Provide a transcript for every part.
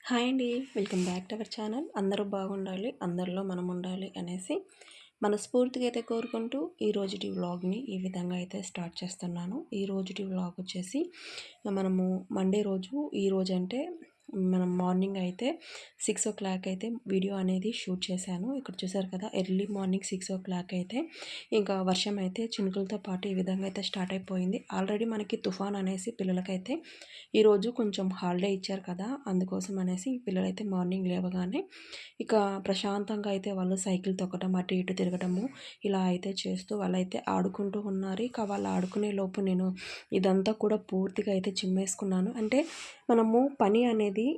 Hi అండి. Welcome back to our channel. అందరూ బాగుండాలి అందరిలో మనం ఉండాలి అనేసి మనస్ఫూర్తిగా అయితే కోరుకుంటూ ఈ రోజుటి వ్లాగ్ని ఈ విధంగా అయితే స్టార్ట్ చేస్తున్నాను. ఈ రోజుటి వ్లాగ్ వచ్చేసి మనము మండే రోజు ఈ రోజు అంటే మనం మార్నింగ్ అయితే సిక్స్ ఓ క్లాక్ అయితే వీడియో అనేది షూట్ చేశాను. ఇక్కడ చూసారు కదా early morning six o'clock అయితే ఇంకా వర్షం అయితే చినుకులతో పాటు ఈ విధంగా అయితే స్టార్ట్ అయిపోయింది. ఆల్రెడీ మనకి తుఫాన్ అనేసి పిల్లలకైతే ఈరోజు కొంచెం హాలిడే ఇచ్చారు కదా అందుకోసం అనేసి పిల్లలైతే మార్నింగ్ లేవగానే ఇక ప్రశాంతంగా అయితే వాళ్ళు సైకిల్ తొక్కడం అటు ఇటు తిరగటము ఇలా అయితే చేస్తూ వాళ్ళైతే ఆడుకుంటూ ఉన్నారు. ఇక వాళ్ళు ఆడుకునే లోపు నేను ఇదంతా కూడా పూర్తిగా అయితే చిమ్మేసుకున్నాను. అంటే మనము పని అనేది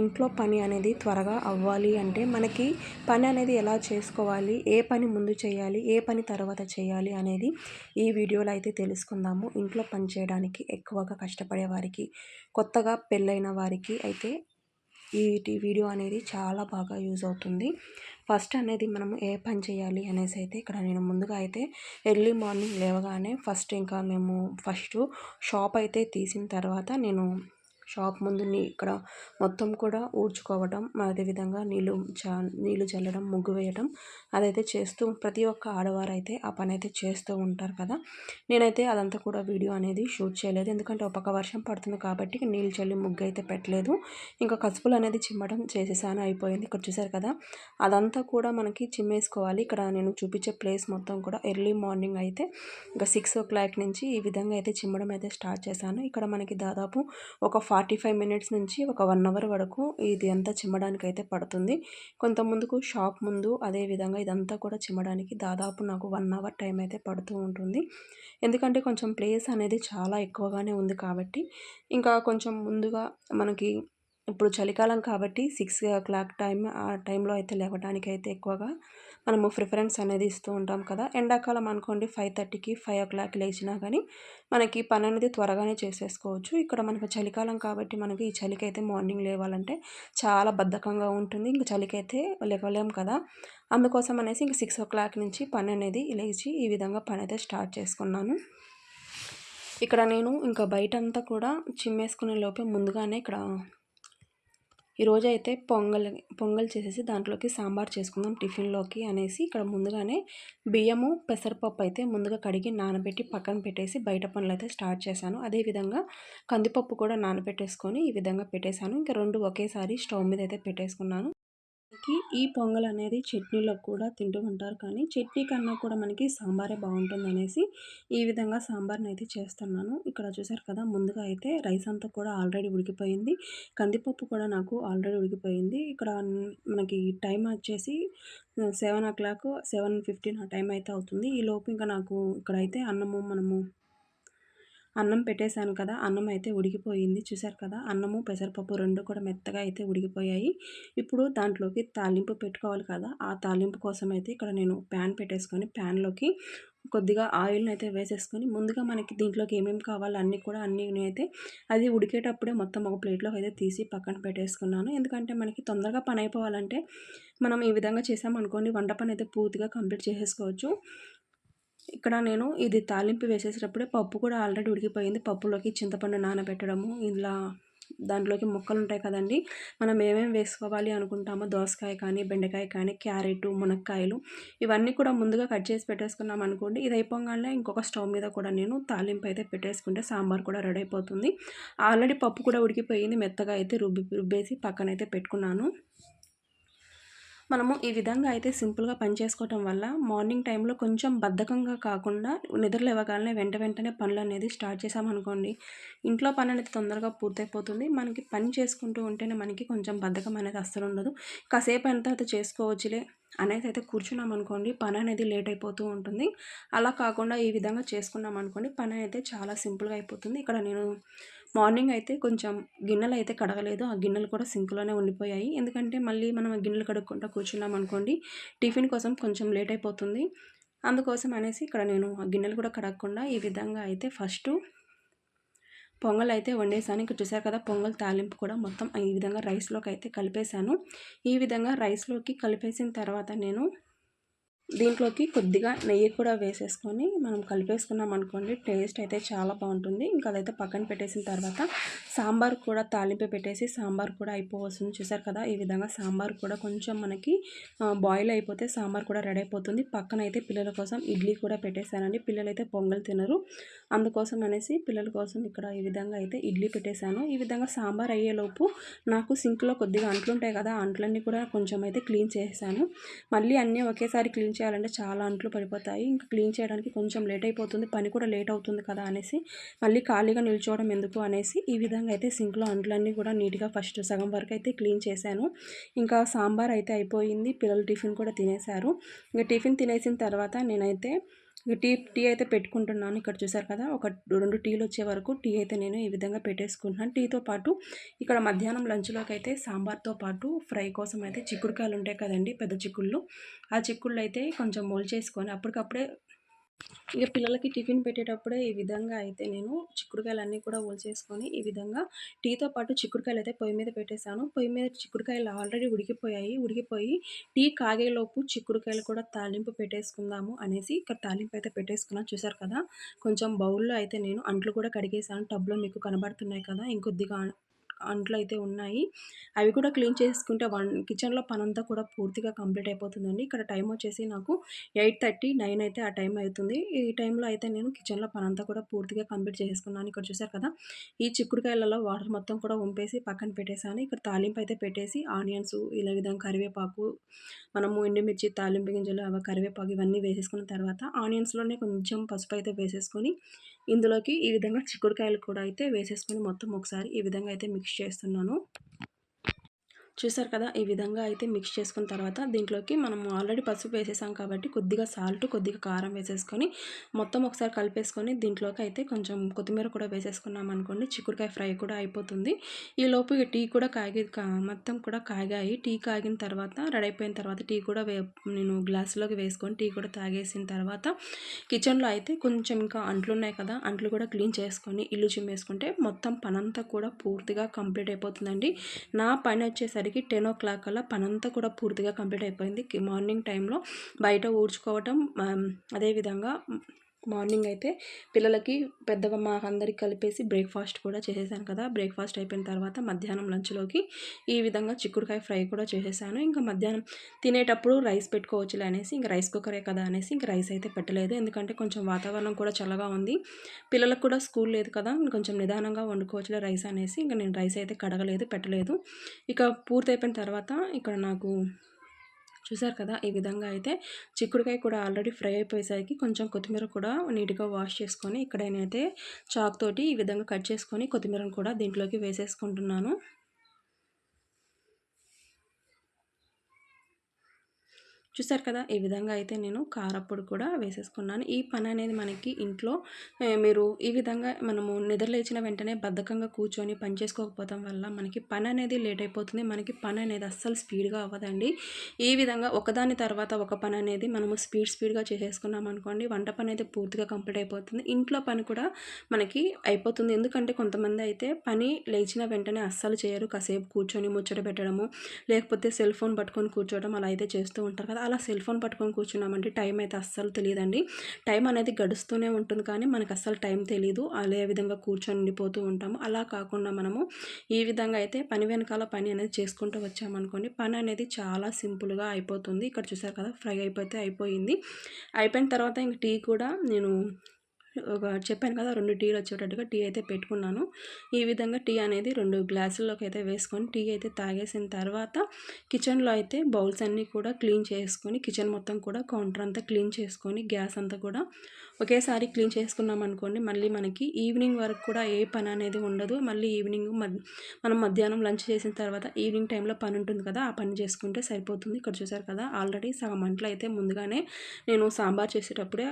ఇంట్లో పని అనేది త్వరగా అవ్వాలి అంటే మనకి పని అనేది ఎలా చేసుకోవాలి ఏ పని ముందు చేయాలి ఏ పని తర్వాత చేయాలి అనేది ఈ వీడియోలో అయితే తెలుసుకుందాము. ఇంట్లో పని చేయడానికి ఎక్కువగా కష్టపడే వారికి కొత్తగా పెళ్ళైన వారికి అయితే ఈ వీడియో అనేది చాలా బాగా యూజ్ అవుతుంది. ఫస్ట్ అనేది మనం ఏ పని చేయాలి అనేసి అయితే ఇక్కడ నేను ముందుగా అయితే ఎర్లీ మార్నింగ్ లేవగానే ఫస్ట్ ఇంకా మేము ఫస్ట్ షాప్ అయితే తీసిన తర్వాత నేను షాప్ ముందు ఇక్కడ మొత్తం కూడా ఊడ్చుకోవడం అదేవిధంగా నీళ్ళు చా నీళ్ళు చల్లడం ముగ్గు వేయడం అదైతే చేస్తూ ప్రతి ఒక్క ఆడవారు అయితే ఆ పని అయితే చేస్తూ ఉంటారు కదా. నేనైతే అదంతా కూడా వీడియో అనేది షూట్ చేయలేదు. ఎందుకంటే ఒక వర్షం పడుతుంది కాబట్టి నీళ్ళు చల్లి ముగ్గు అయితే పెట్టలేదు. ఇంకా కసుపులు అనేది చిమ్మడం చేసేసాను అయిపోయింది. ఇక్కడ చూసారు కదా అదంతా కూడా మనకి చిమ్మేసుకోవాలి. ఇక్కడ నేను చూపించే ప్లేస్ మొత్తం కూడా ఎర్లీ మార్నింగ్ అయితే ఇంకా సిక్స్ ఓ క్లాక్ నుంచి ఈ విధంగా అయితే చిమ్మడం అయితే స్టార్ట్ చేశాను. ఇక్కడ మనకి దాదాపు ఒక ఫార్టీ ఫైవ్ మినిట్స్ నుంచి ఒక వన్ అవర్ వరకు ఇది అంతా చిమ్మడానికి అయితే పడుతుంది. కొంత ముందుకు షాప్ ముందు అదే విధంగా ఇదంతా కూడా చిమ్మడానికి దాదాపు నాకు వన్ అవర్ టైం అయితే పడుతూ ఉంటుంది. ఎందుకంటే కొంచెం ప్లేస్ అనేది చాలా ఎక్కువగానే ఉంది కాబట్టి. ఇంకా కొంచెం ముందుగా మనకి ఇప్పుడు చలికాలం కాబట్టి సిక్స్ ఓ క్లాక్ టైం ఆ టైంలో అయితే లేవడానికి అయితే ఎక్కువగా మనము ప్రిఫరెన్స్ అనేది ఇస్తూ ఉంటాం కదా! ఎండాకాలం అనుకోండి ఫైవ్ థర్టీకి ఫైవ్ ఓ క్లాక్ లేచినా కానీ మనకి పని అనేది త్వరగానే చేసేసుకోవచ్చు. ఇక్కడ మనకు చలికాలం కాబట్టి మనకి ఈ చలికి అయితే మార్నింగ్ లేవాలంటే చాలా బద్ధకంగా ఉంటుంది. ఇంకా చలికైతే లేవలేం కదా! అందుకోసం అనేసి ఇంక సిక్స్ ఓ క్లాక్ నుంచి పని అనేది లేచి ఈ విధంగా పని అయితే స్టార్ట్ చేసుకున్నాను. ఇక్కడ నేను ఇంకా బయట అంతా కూడా చిమ్మేసుకునే లోపే ముందుగానే ఇక్కడ ఈరోజు అయితే పొంగల్ పొంగల్ చేసేసి దాంట్లోకి సాంబార్ చేసుకుందాం టిఫిన్లోకి అనేసి ఇక్కడ ముందుగానే బియ్యము పెసరపప్పు అయితే ముందుగా కడిగి నానబెట్టి పక్కన పెట్టేసి బయట పనులు అయితే స్టార్ట్ చేశాను. అదేవిధంగా కందిపప్పు కూడా నానబెట్టేసుకొని ఈ విధంగా పెట్టేశాను. ఇంకా రెండు ఒకేసారి స్టవ్ మీద అయితే పెట్టేసుకున్నాను. మనకి ఈ పొంగల్ అనేది చట్నీలో కూడా తింటూ ఉంటారు. కానీ చట్నీ కన్నా కూడా మనకి సాంబారే బాగుంటుంది అనేసి ఈ విధంగా సాంబార్ని అయితే చేస్తున్నాను. ఇక్కడ చూసారు కదా ముందుగా అయితే రైస్ అంతా కూడా ఆల్రెడీ ఉడికిపోయింది. కందిపప్పు కూడా నాకు ఆల్రెడీ ఉడికిపోయింది. ఇక్కడ మనకి టైం వచ్చేసి seven o'clock seven fifteen ఆ టైం అయితే అవుతుంది. ఈ లోపు ఇంకా నాకు ఇక్కడైతే అన్నము మనము అన్నం పెట్టేశాను కదా అన్నం అయితే ఉడికిపోయింది. చూసారు కదా అన్నము పెసరపప్పు రెండు కూడా మెత్తగా అయితే ఉడికిపోయాయి. ఇప్పుడు దాంట్లోకి తాలింపు పెట్టుకోవాలి కదా ఆ తాలింపు కోసం అయితే ఇక్కడ నేను ప్యాన్ పెట్టేసుకొని ప్యాన్లోకి కొద్దిగా ఆయిల్ని అయితే వేసేసుకొని ముందుగా మనకి దీంట్లోకి ఏమేమి కావాలో అన్నీ కూడా అన్నీ అయితే అది ఉడికేటప్పుడే మొత్తం ఒక ప్లేట్లోకి అయితే తీసి పక్కన పెట్టేసుకున్నాను. ఎందుకంటే మనకి తొందరగా పని అయిపోవాలంటే మనం ఈ విధంగా చేసామనుకోండి వంట పని అయితే పూర్తిగా కంప్లీట్ చేసేసుకోవచ్చు. ఇక్కడ నేను ఇది తాలింపు వేసేసేటప్పుడే పప్పు కూడా ఆల్రెడీ ఉడికిపోయింది. పప్పులోకి చింతపండు నానబెట్టడము ఇలా దాంట్లోకి ముక్కలు ఉంటాయి కదండి. మనం ఏమేమి వేసుకోవాలి అనుకుంటామో దోసకాయ కానీ బెండకాయ కానీ క్యారెట్ మునక్కాయలు ఇవన్నీ కూడా ముందుగా కట్ చేసి పెట్టేసుకున్నాం అనుకోండి. ఇది అయిపోగానే ఇంకొక స్టవ్ మీద కూడా నేను తాలింపు అయితే పెట్టేసుకుంటే సాంబార్ కూడా రెడీ అయిపోతుంది. ఆల్రెడీ పప్పు కూడా ఉడికిపోయింది. మెత్తగా అయితే రుబ్బి రుబ్బేసి పక్కనైతే పెట్టుకున్నాను. మనము ఈ విధంగా అయితే సింపుల్గా పని చేసుకోవటం వల్ల మార్నింగ్ టైంలో కొంచెం బద్ధకంగా కాకుండా నిద్రలు లేవగానే వెంట వెంటనే పనులు అనేది స్టార్ట్ చేసామనుకోండి ఇంట్లో పని అనేది తొందరగా పూర్తయిపోతుంది. మనకి పని చేసుకుంటూ ఉంటేనే మనకి కొంచెం బద్ధకం అనేది అస్సలు ఉండదు. కాసేపు ఎంత అయితే చేసుకోవచ్చులే అనేది అయితే కూర్చున్నాం అనుకోండి పని అనేది లేట్ అయిపోతూ ఉంటుంది. అలా కాకుండా ఈ విధంగా చేసుకున్నాం అనుకోండి పని అయితే చాలా సింపుల్గా అయిపోతుంది. ఇక్కడ నేను మార్నింగ్ అయితే కొంచెం గిన్నెలు అయితే కడగలేదు. ఆ గిన్నెలు కూడా సింక్లోనే ఉండిపోయాయి. ఎందుకంటే మళ్ళీ మనం గిన్నెలు కడుక్కుంటా కూర్చున్నాం అనుకోండి టిఫిన్ కోసం కొంచెం లేట్ అయిపోతుంది. అందుకోసం అనేసి ఇక్కడ నేను ఆ గిన్నెలు కూడా కడగకుండా ఈ విధంగా అయితే ఫస్ట్ పొంగల్ అయితే వండేసాను. ఇక్కడ చూసారు కదా పొంగల్ తాలింపు కూడా మొత్తం ఈ విధంగా రైస్లోకి అయితే కలిపేశాను. ఈ విధంగా రైస్లోకి కలిపేసిన తర్వాత నేను దీంట్లోకి కొద్దిగా నెయ్యి కూడా వేసేసుకొని మనం కలిపేసుకున్నాం అనుకోండి టేస్ట్ అయితే చాలా బాగుంటుంది. ఇంకా అదైతే పక్కన పెట్టేసిన తర్వాత సాంబార్ కూడా తాలింపు పెట్టేసి సాంబార్ కూడా అయిపోవస్తుంది. చూసారు కదా ఈ విధంగా సాంబార్ కూడా కొంచెం మనకి బాయిల్ అయిపోతే సాంబార్ కూడా రెడీ అయిపోతుంది. పక్కన అయితే పిల్లల కోసం ఇడ్లీ కూడా పెట్టేశానండి. పిల్లలు అయితే పొంగల్ తినరు. అందుకోసం అనేసి పిల్లల కోసం ఇక్కడ ఈ విధంగా అయితే ఇడ్లీ పెట్టేశాను. ఈ విధంగా సాంబార్ అయ్యేలోపు నాకు సింక్లో కొద్దిగా అంట్లు ఉంటాయి కదా అంట్లన్నీ కూడా కొంచెం అయితే క్లీన్ చేసేసాను. మళ్ళీ అన్నీ ఒకేసారి క్లీన్ చేయాలంటే చాలా అంట్లు పడిపోతాయి. ఇంకా క్లీన్ చేయడానికి కొంచెం లేట్ అయిపోతుంది. పని కూడా లేట్ అవుతుంది కదా అనేసి మళ్ళీ ఖాళీగా నిల్చోవడం ఎందుకు అనేసి ఈ విధంగా అయితే సింక్లో అంట్లన్నీ కూడా నీట్గా ఫస్ట్ సగం వరకు అయితే క్లీన్ చేశాను. ఇంకా సాంబార్ అయితే అయిపోయింది. పిల్లలు టిఫిన్ కూడా తినేశారు. ఇంకా టిఫిన్ తినేసిన తర్వాత నేనైతే టీ టీ అయితే పెట్టుకుంటున్నాను. ఇక్కడ చూసారు కదా ఒక రెండు టీలు వచ్చే వరకు టీ అయితే నేను ఈ విధంగా పెట్టేసుకుంటున్నాను. టీతో పాటు ఇక్కడ మధ్యాహ్నం లంచ్లోకి అయితే సాంబార్తో పాటు ఫ్రై కోసం అయితే చిక్కుడుకాయలు ఉంటాయి కదండి పెద్ద చిక్కుళ్ళు. ఆ చిక్కుళ్ళు అయితే కొంచెం మోల్ చేసుకొని అప్పటికప్పుడే ఇక పిల్లలకి టిఫిన్ పెట్టేటప్పుడే ఈ విధంగా అయితే నేను చిక్కుడుకాయలు అన్నీ కూడా ఒలిచేసుకొని ఈ విధంగా టీతో పాటు చిక్కుడుకాయలు అయితే పొయ్యి మీద పెట్టేశాను. పొయ్యి మీద చిక్కుడుకాయలు ఆల్రెడీ ఉడికిపోయాయి. ఉడికిపోయి టీ కాగేలోపు చిక్కుడుకాయలు కూడా తాలింపు పెట్టేసుకుందాము అనేసి ఇక్కడ తాలింపు అయితే పెట్టేసుకున్నాను. చూసారు కదా? కొంచెం బౌల్లో అయితే నేను అంట్లు కూడా కడిగేసాను టబ్లో మీకు కనబడుతున్నాయి కదా? ఇంకొద్దిగా అంట్లు అయితే ఉన్నాయి. అవి కూడా క్లీన్ చేసుకుంటే వన్ కిచెన్లో పనంతా కూడా పూర్తిగా కంప్లీట్ అయిపోతుందండి. ఇక్కడ టైం వచ్చేసి నాకు ఎయిట్ థర్టీ నైన్ అయితే ఆ టైం అవుతుంది. ఈ టైంలో అయితే నేను కిచెన్లో పనంతా కూడా పూర్తిగా కంప్లీట్ చేసుకున్నాను. ఇక్కడ చూసారు కదా ఈ చిక్కుడుకాయలలో వాటర్ మొత్తం కూడా వంపేసి పక్కన పెట్టేశాను. ఇక్కడ తాలింపు అయితే పెట్టేసి ఆనియన్స్ ఇలా విధంగా కరివేపాకు మనము ఎండుమిర్చి తాలింపు గింజలు అవి కరివేపాకు ఇవన్నీ వేసేసుకున్న తర్వాత ఆనియన్స్లోనే కొంచెం పసుపు అయితే వేసేసుకొని ఇందులోకి ఈ విధంగా చిక్కుడుకాయలు కూడా అయితే వేసేసుకొని మొత్తం ఒకసారి ఈ విధంగా అయితే మిక్స్ చేస్తున్నాను. చూసారు కదా ఈ విధంగా అయితే మిక్స్ చేసుకున్న తర్వాత దీంట్లోకి మనం ఆల్రెడీ పసుపు వేసేసాం కాబట్టి కొద్దిగా సాల్ట్ కొద్దిగా కారం వేసేసుకొని మొత్తం ఒకసారి కలిపేసుకొని దీంట్లోకి అయితే కొంచెం కొత్తిమీర కూడా వేసేసుకున్నాం అనుకోండి చిక్కుడుకాయ ఫ్రై కూడా అయిపోతుంది. ఈ లోపు ఇక టీ కూడా కాగి మొత్తం కూడా కాగాయి. టీ కాగిన తర్వాత రెడీ అయిపోయిన తర్వాత టీ కూడా వే నేను గ్లాసులోకి వేసుకొని టీ కూడా తాగేసిన తర్వాత కిచెన్లో అయితే కొంచెం ఇంకా అంట్లు ఉన్నాయి కదా అంట్లు కూడా క్లీన్ చేసుకొని ఇల్లు చిమ్మేసుకుంటే మొత్తం పనంతా కూడా పూర్తిగా కంప్లీట్ అయిపోతుందండి. నా పని వచ్చేసరికి వచ్చేసరికి టెన్ ఓ క్లాక్ కల్లా పనంతా కూడా పూర్తిగా కంప్లీట్ అయిపోయింది. మార్నింగ్ టైంలో బయట ఊడ్చుకోవటం అదేవిధంగా మార్నింగ్ అయితే పిల్లలకి పెద్దగా మా అందరికి కలిపేసి బ్రేక్ఫాస్ట్ కూడా చేసేసాను కదా. బ్రేక్ఫాస్ట్ అయిపోయిన తర్వాత మధ్యాహ్నం లంచ్లోకి ఈ విధంగా చిక్కుడుకాయ ఫ్రై కూడా చేసేసాను. ఇంకా మధ్యాహ్నం తినేటప్పుడు రైస్ పెట్టుకోవచ్చులే అనేసి ఇంకా రైస్ కుక్కరే కదా అనేసి ఇంకా రైస్ అయితే పెట్టలేదు. ఎందుకంటే కొంచెం వాతావరణం కూడా చల్లగా ఉంది. పిల్లలకు కూడా స్కూల్ లేదు కదా కొంచెం నిదానంగా వండుకోవచ్చులే రైస్ అనేసి ఇంకా నేను రైస్ అయితే కడగలేదు పెట్టలేదు. ఇక పూర్తయిపోయిన తర్వాత ఇక్కడ నాకు చూసారు కదా? ఈ విధంగా అయితే చిక్కుడుకాయ కూడా ఆల్రెడీ ఫ్రై అయిపోయేసరికి కొంచెం కొత్తిమీర కూడా నీట్గా వాష్ చేసుకొని ఇక్కడ నేనైతే చాక్ తోటి ఈ విధంగా కట్ చేసుకొని కొత్తిమీరను కూడా దీంట్లోకి వేసేసుకుంటున్నాను. చూసారు కదా ఈ విధంగా అయితే నేను కారప్పుడు కూడా వేసేసుకున్నాను. ఈ పని అనేది మనకి ఇంట్లో మీరు ఈ విధంగా మనము నిద్రలేచిన వెంటనే బద్ధకంగా కూర్చొని పని చేసుకోకపోవడం వల్ల మనకి పని అనేది లేట్ అయిపోతుంది. మనకి పని అనేది అస్సలు స్పీడ్గా అవ్వదండి. ఈ విధంగా ఒకదాని తర్వాత ఒక పని అనేది మనము స్పీడ్ స్పీడ్గా చేసేసుకున్నాం అనుకోండి వంట పని అయితే పూర్తిగా కంప్లీట్ అయిపోతుంది. ఇంట్లో పని కూడా మనకి అయిపోతుంది. ఎందుకంటే కొంతమంది అయితే పని లేచిన వెంటనే అస్సలు చేయరు. కాసేపు కూర్చొని ముచ్చట పెట్టడము లేకపోతే సెల్ ఫోన్ పట్టుకొని కూర్చోవడం అలా అయితే చేస్తూ ఉంటారు కదా. అలా సెల్ ఫోన్ పట్టుకొని కూర్చున్నామంటే టైం అయితే అస్సలు తెలియదండి. టైం అనేది గడుస్తూనే ఉంటుంది కానీ మనకు అస్సలు టైం తెలియదు అదే విధంగా కూర్చొని ఉండిపోతూ ఉంటాము. అలా కాకుండా మనము ఈ విధంగా అయితే పని వెనకాల పని అనేది చేసుకుంటూ వచ్చామనుకోండి పని అనేది చాలా సింపుల్గా అయిపోతుంది. ఇక్కడ చూసారు కదా ఫ్రై అయిపోతే అయిపోయింది. అయిపోయిన తర్వాత ఇంక టీ కూడా నేను ఒక చెప్పాను కదా రెండు టీలు వచ్చేటట్టుగా టీ అయితే పెట్టుకున్నాను. ఈ విధంగా టీ అనేది రెండు గ్లాసుల్లోకి అయితే వేసుకొని టీ అయితే తాగేసిన తర్వాత కిచెన్లో అయితే బౌల్స్ అన్నీ కూడా క్లీన్ చేసుకొని కిచెన్ మొత్తం కూడా కౌంటర్ అంతా క్లీన్ చేసుకొని గ్యాస్ అంతా కూడా ఒకేసారి క్లీన్ చేసుకున్నాం అనుకోండి మళ్ళీ మనకి ఈవినింగ్ వరకు కూడా ఏ పని అనేది ఉండదు. మళ్ళీ ఈవినింగ్ మనం మధ్యాహ్నం లంచ్ చేసిన తర్వాత ఈవినింగ్ టైంలో పని ఉంటుంది కదా ఆ పని చేసుకుంటే సరిపోతుంది. ఇక్కడ చూసారు కదా ఆల్రెడీ సగం మంటలు అయితే ముందుగానే నేను సాంబార్ చేసేటప్పుడే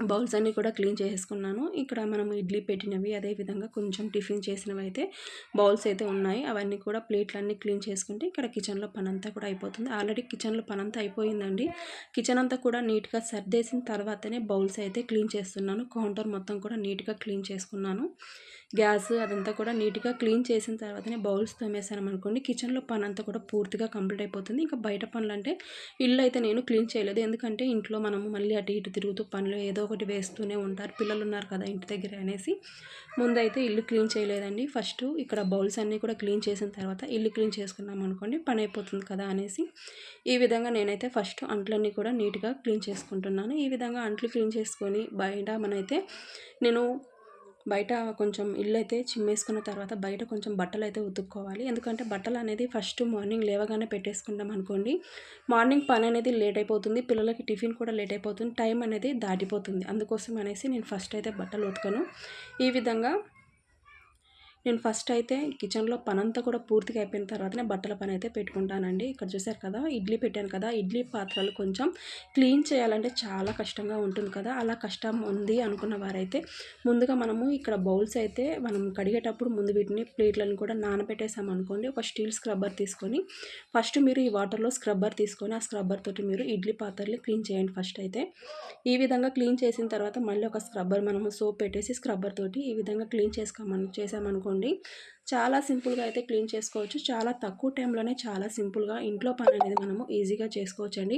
బౌల్స్ అన్నీ కూడా క్లీన్ చేసుకున్నాను ఇక్కడ మనం ఇడ్లీ పెట్టినవి అదేవిధంగా కొంచెం టిఫిన్ చేసినవి అయితే బౌల్స్ అయితే ఉన్నాయి. అవన్నీ కూడా ప్లేట్లన్నీ క్లీన్ చేసుకుంటే ఇక్కడ కిచెన్లో పనంతా కూడా అయిపోతుంది. ఆల్రెడీ కిచెన్లో పనంతా అయిపోయిందండి. కిచెన్ అంతా కూడా నీట్గా సర్దేసిన తర్వాతనే బౌల్స్ అయితే క్లీన్ చేస్తున్నాను. కౌంటర్ మొత్తం కూడా నీట్గా క్లీన్ చేసుకున్నాను. గ్యాస్ అదంతా కూడా నీట్గా క్లీన్ చేసిన తర్వాతనే బౌల్స్ తోమేసాను అనుకోండి కిచెన్లో పని అంతా కూడా పూర్తిగా కంప్లీట్ అయిపోతుంది. ఇంకా బయట పనులు అంటే ఇల్లు అయితే నేను క్లీన్ చేయలేదు. ఎందుకంటే ఇంట్లో మనము మళ్ళీ అటు ఇటు తిరుగుతూ పనులు ఏదో ఒకటి వేస్తూనే ఉంటారు. పిల్లలు ఉన్నారు కదా ఇంటి దగ్గర అనేసి. ముందైతే ఇల్లు క్లీన్ చేయలేదండి. ఫస్ట్ ఇక్కడ బౌల్స్ అన్నీ కూడా క్లీన్ చేసిన తర్వాత ఇల్లు క్లీన్ చేసుకున్నాం అనుకోండి పని అయిపోతుంది కదా అనేసి. ఈ విధంగా నేనైతే ఫస్ట్ అంట్లన్నీ కూడా నీట్గా క్లీన్ చేసుకుంటున్నాను. ఈ విధంగా అంట్లు క్లీన్ చేసుకొని బయట మనైతే నేను బయట కొంచెం ఇల్లు అయితే చిమ్మేసుకున్న తర్వాత బయట కొంచెం బట్టలు అయితే ఉతుక్కోవాలి. ఎందుకంటే బట్టలు అనేది ఫస్ట్ మార్నింగ్ లేవగానే పెట్టేసుకుంటాం అనుకోండి. మార్నింగ్ పని అనేది లేట్ అయిపోతుంది పిల్లలకి టిఫిన్ కూడా లేట్ అయిపోతుంది టైం అనేది దాటిపోతుంది. అందుకోసం అనేసి నేను ఫస్ట్ అయితే బట్టలు ఉతకను. ఈ విధంగా నేను ఫస్ట్ అయితే కిచెన్లో పనంతా కూడా పూర్తిగా అయిపోయిన తర్వాతనే బట్టల పని అయితే పెట్టుకుంటానండి. ఇక్కడ చూసారు కదా ఇడ్లీ పెట్టాను కదా ఇడ్లీ పాత్రలు కొంచెం క్లీన్ చేయాలంటే చాలా కష్టంగా ఉంటుంది కదా అలా కష్టం ఉంది అనుకున్న వారైతే ముందుగా మనము ఇక్కడ బౌల్స్ అయితే మనం కడిగేటప్పుడు ముందు వీటిని ప్లేట్లను కూడా నానబెట్టేసాం అనుకోండి. ఒక స్టీల్ స్క్రబ్బర్ తీసుకొని ఫస్ట్ మీరు ఈ వాటర్లో స్క్రబ్బర్ తీసుకొని ఆ స్క్రబ్బర్ తోటి మీరు ఇడ్లీ పాత్రలు క్లీన్ చేయండి ఫస్ట్ అయితే. ఈ విధంగా క్లీన్ చేసిన తర్వాత మళ్ళీ ఒక స్క్రబ్బర్ మనము సోప్ పెట్టేసి స్క్రబ్బర్ తోటి ఈ విధంగా క్లీన్ చేసుకోమని చేసామనుకోండి చేసుకోండి చాలా సింపుల్గా అయితే క్లీన్ చేసుకోవచ్చు. చాలా తక్కువ టైంలోనే చాలా సింపుల్గా ఇంట్లో పని అనేది మనము ఈజీగా చేసుకోవచ్చు అండి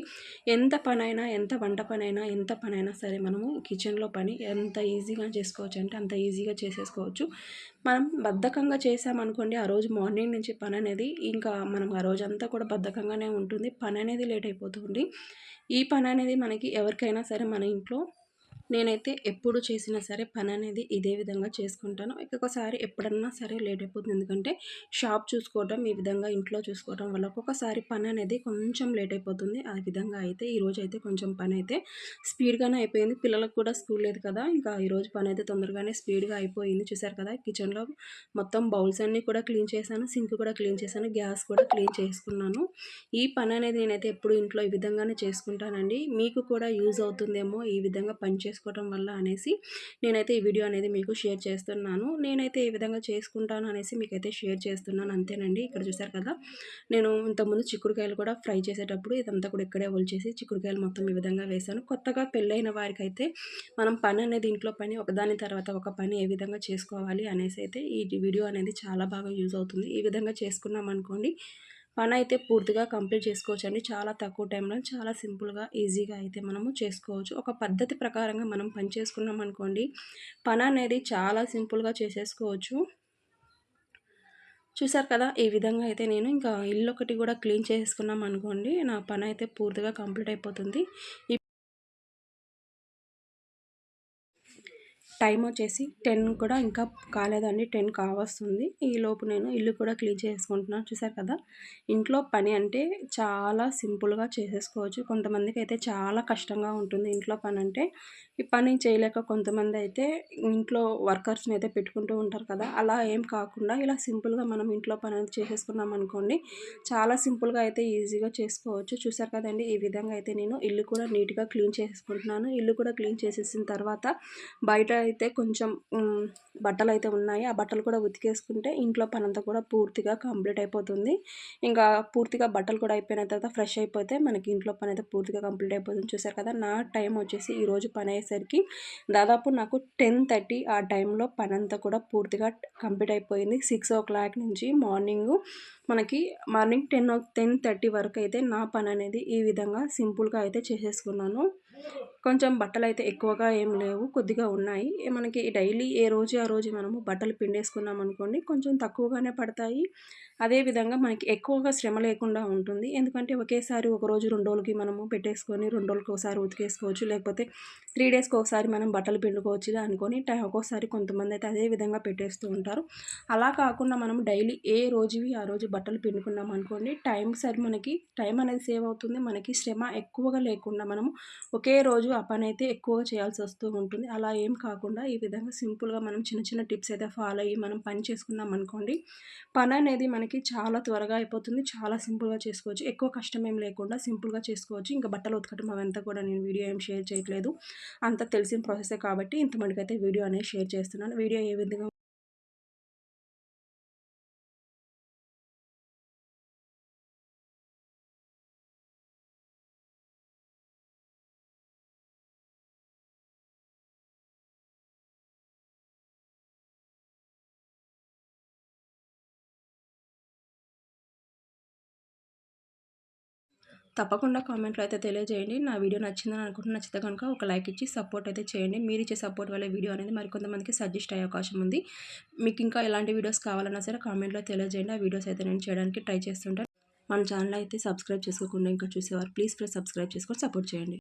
ఎంత పనైనా ఎంత వంట పనైనా ఎంత పనైనా సరే మనము కిచెన్లో పని ఎంత ఈజీగా చేసుకోవచ్చు అంటే అంత ఈజీగా చేసేసుకోవచ్చు. మనం బద్ధకంగా చేసామనుకోండి ఆ రోజు మార్నింగ్ నుంచి పని అనేది ఇంకా మనం ఆ రోజంతా కూడా బద్ధకంగానే ఉంటుంది. పని అనేది లేట్ అయిపోతుంది. ఈ పని అనేది మనకి ఎవరికైనా సరే మన ఇంట్లో నేనైతే ఎప్పుడు చేసినా సరే పని అనేది ఇదే విధంగా చేసుకుంటాను. ఒక్కొక్కసారి ఎప్పుడన్నా సరే లేట్ అయిపోతుంది. ఎందుకంటే షాప్ చూసుకోవడం ఈ విధంగా ఇంట్లో చూసుకోవడం వల్ల ఒక్కొక్కసారి పని అనేది కొంచెం లేట్ అయిపోతుంది. ఆ విధంగా అయితే ఈరోజు అయితే కొంచెం పని అయితే స్పీడ్గానే అయిపోయింది. పిల్లలకు కూడా స్కూల్ లేదు కదా. ఇంకా ఈరోజు పని అయితే తొందరగానే స్పీడ్గా అయిపోయింది. చూసారు కదా? కిచెన్లో మొత్తం బౌల్స్ అన్నీ కూడా క్లీన్ చేశాను. సింక్ కూడా క్లీన్ చేశాను. గ్యాస్ కూడా క్లీన్ చేసుకున్నాను. ఈ పని అనేది నేనైతే ఎప్పుడు ఇంట్లో ఈ విధంగానే చేసుకుంటానండి. మీకు కూడా యూజ్ అవుతుందేమో ఈ విధంగా పని చేసుకోవడం వల్ల అనేసి నేనైతే ఈ వీడియో అనేది మీకు షేర్ చేస్తున్నాను. నేనైతే ఈ విధంగా చేసుకుంటాను అనేసి మీకైతే షేర్ చేస్తున్నాను. అంతేనండి. ఇక్కడ చూసారు కదా నేను ఇంతకుముందు చిక్కుడుకాయలు కూడా ఫ్రై చేసేటప్పుడు ఇదంతా కూడా ఇక్కడే ఒలిచేసి చిక్కుడుకాయలు మొత్తం ఈ విధంగా వేశాను. కొత్తగా పెళ్ళైన వారికైతే మనం పని అనేది ఇంట్లో పని ఒకదాని తర్వాత ఒక పని ఏ విధంగా చేసుకోవాలి అనేసి అయితే ఈ వీడియో అనేది చాలా బాగా యూజ్ అవుతుంది. ఈ విధంగా చేసుకున్నాం అనుకోండి పని అయితే పూర్తిగా కంప్లీట్ చేసుకోవచ్చు అండి చాలా తక్కువ టైంలో చాలా సింపుల్గా ఈజీగా అయితే మనము చేసుకోవచ్చు. ఒక పద్ధతి ప్రకారంగా మనం పని చేసుకున్నాం అనుకోండి పని అనేది చాలా సింపుల్గా చేసేసుకోవచ్చు. చూసారు కదా ఈ విధంగా అయితే నేను ఇంకా ఇల్లు ఒకటి కూడా క్లీన్ చేసుకున్నాం అనుకోండి నా పని అయితే పూర్తిగా కంప్లీట్ అయిపోతుంది. టైం వచ్చేసి టెన్ కూడా ఇంకా కాలేదండి టెన్ కావస్తుంది. ఈ లోపు నేను ఇల్లు కూడా క్లీన్ చేసుకుంటున్నాను. చూసారు కదా ఇంట్లో పని అంటే చాలా సింపుల్గా చేసేసుకోవచ్చు. కొంతమందికి అయితే చాలా కష్టంగా ఉంటుంది ఇంట్లో పని అంటే. ఈ పని చేయలేక కొంతమంది అయితే ఇంట్లో వర్కర్స్ని అయితే పెట్టుకుంటూ ఉంటారు కదా అలా ఏం కాకుండా ఇలా సింపుల్గా మనం ఇంట్లో పని అనేది చేసేసుకున్నాం అనుకోండి చాలా సింపుల్గా అయితే ఈజీగా చేసుకోవచ్చు. చూసారు కదండి ఈ విధంగా అయితే నేను ఇల్లు కూడా నీట్గా క్లీన్ చేసుకుంటున్నాను. ఇల్లు కూడా క్లీన్ చేసేసిన తర్వాత బయట అయితే కొంచెం బట్టలు అయితే ఉన్నాయి. ఆ బట్టలు కూడా ఉతికేసుకుంటే ఇంట్లో పని అంతా కూడా పూర్తిగా కంప్లీట్ అయిపోతుంది. ఇంకా పూర్తిగా బట్టలు కూడా అయిపోయిన తర్వాత ఫ్రెష్ అయిపోతే మనకి ఇంట్లో పని అయితే పూర్తిగా కంప్లీట్ అయిపోతుంది. చూసారు కదా నా టైం వచ్చేసి ఈరోజు పని అయ్యేసరికి దాదాపు నాకు టెన్ థర్టీ ఆ టైంలో పని అంతా కూడా పూర్తిగా కంప్లీట్ అయిపోయింది. సిక్స్ ఓ క్లాక్ నుంచి మార్నింగ్ మనకి మార్నింగ్ టెన్ టెన్ థర్టీ వరకు అయితే నా పని అనేది ఈ విధంగా సింపుల్గా అయితే చేసేసుకున్నాను. కొంచెం బట్టలు అయితే ఎక్కువగా ఏం లేవు కొద్దిగా ఉన్నాయి. మనకి డైలీ ఏ రోజు ఆ రోజు మనము బట్టలు పిండేసుకున్నాం అనుకోండి కొంచెం తక్కువగానే పడతాయి. అదేవిధంగా మనకి ఎక్కువగా శ్రమ లేకుండా ఉంటుంది. ఎందుకంటే ఒకేసారి ఒక రోజు రెండు రోజులకి మనము పెట్టేసుకొని రెండు రోజులకి ఒకసారి ఉతికేసుకోవచ్చు. లేకపోతే త్రీ డేస్కి ఒకసారి మనం బట్టలు పిండుకోవచ్చు అనుకొని ఒక్కోసారి కొంతమంది అయితే అదే విధంగా పెట్టేస్తూ ఉంటారు. అలా కాకుండా మనం డైలీ ఏ రోజువి ఆ రోజు బట్టలు పిండుకున్నాం అనుకోండి టైం సరి మనకి టైం అనేది సేవ్ అవుతుంది. మనకి శ్రమ ఎక్కువగా లేకుండా మనము ఒకే రోజు ఆ పని అయితే ఎక్కువగా చేయాల్సి వస్తూ ఉంటుంది. అలా ఏం కాకుండా ఈ విధంగా సింపుల్గా మనం చిన్న చిన్న టిప్స్ అయితే ఫాలో అయ్యి మనం పని చేసుకున్నాం అనుకోండి పని అనేది మనకి చాలా త్వరగా అయిపోతుంది. చాలా సింపుల్గా చేసుకోవచ్చు. ఎక్కువ కష్టం ఏం లేకుండా సింపుల్గా చేసుకోవచ్చు. ఇంకా బట్టలు ఉతకటం అవంతా కూడా నేను వీడియో ఏం షేర్ చేయట్లేదు. అంత తెలిసిన ప్రాసెసే కాబట్టి ఇంతమందికైతే వీడియో అనేది షేర్ చేస్తున్నాను. వీడియో ఏ విధంగా తప్పకుండా కామెంట్లో అయితే తెలియజేయండి. నా వీడియో నచ్చిందని అనుకుంటున్న నచ్చితే కనుక ఒక లైక్ ఇచ్చి సపోర్ట్ అయితే చేయండి. మీరు ఇచ్చే సపోర్ట్ వల్ల వీడియో అనేది మరికొంతమందికి సజెస్ట్ అయ్యే అవకాశం ఉంది. మీకు ఇంకా ఎలాంటి వీడియోస్ కావాలన్నా సరే కామెంట్లో తెలియజేయండి. ఆ వీడియోస్ అయితే నేను చేయడానికి ట్రై చేస్తుంటాను. మన ఛానల్ అయితే సబ్స్క్రైబ్ చేసుకోకుండా ఇంకా చూసేవారు ప్లీజ్ ప్లీజ్ సబ్స్క్రైబ్ చేసుకొని సపోర్ట్ చేయండి.